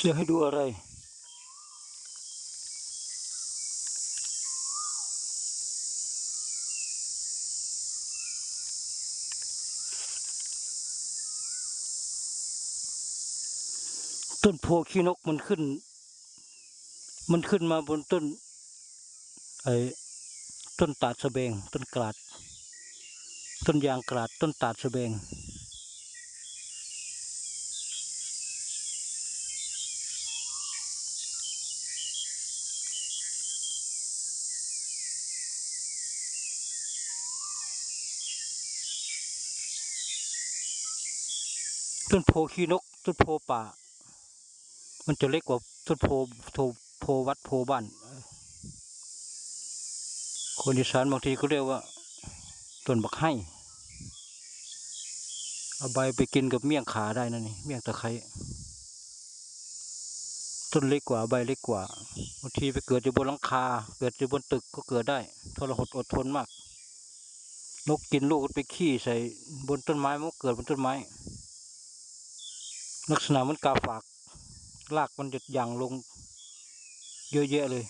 จะให้ดูอะไร ต้นโพขี้นกมันขึ้น มันขึ้นมาบนต้น ไอ้ต้นตาดสะเบง ต้นกลาด ต้นยางกลาด ต้นตาดสะเบง ต้นโพขี้นก ต้นโพป่า มันจะเล็กกว่าต้นโพโพโพวัดโพบ้าน คนอีสานบางทีก็เรียกว่าต้นบักไห้เอาใบไปกินกับเมี่ยงขาได้นะนี่เมี่ยงตะไคร้ต้นเล็กกว่าใบเล็กกว่าบางทีไปเกิดอยู่บนหลังคา เกิดอยู่บนตึกก็เกิดได้ทรหดอดทนมาก นกกินลูกไปขี้ใส่บนต้นไม้มันเกิดบนต้นไม้ ลักษณะมันกาฝากรากมันจะหย่างลง เยอะแยะเลย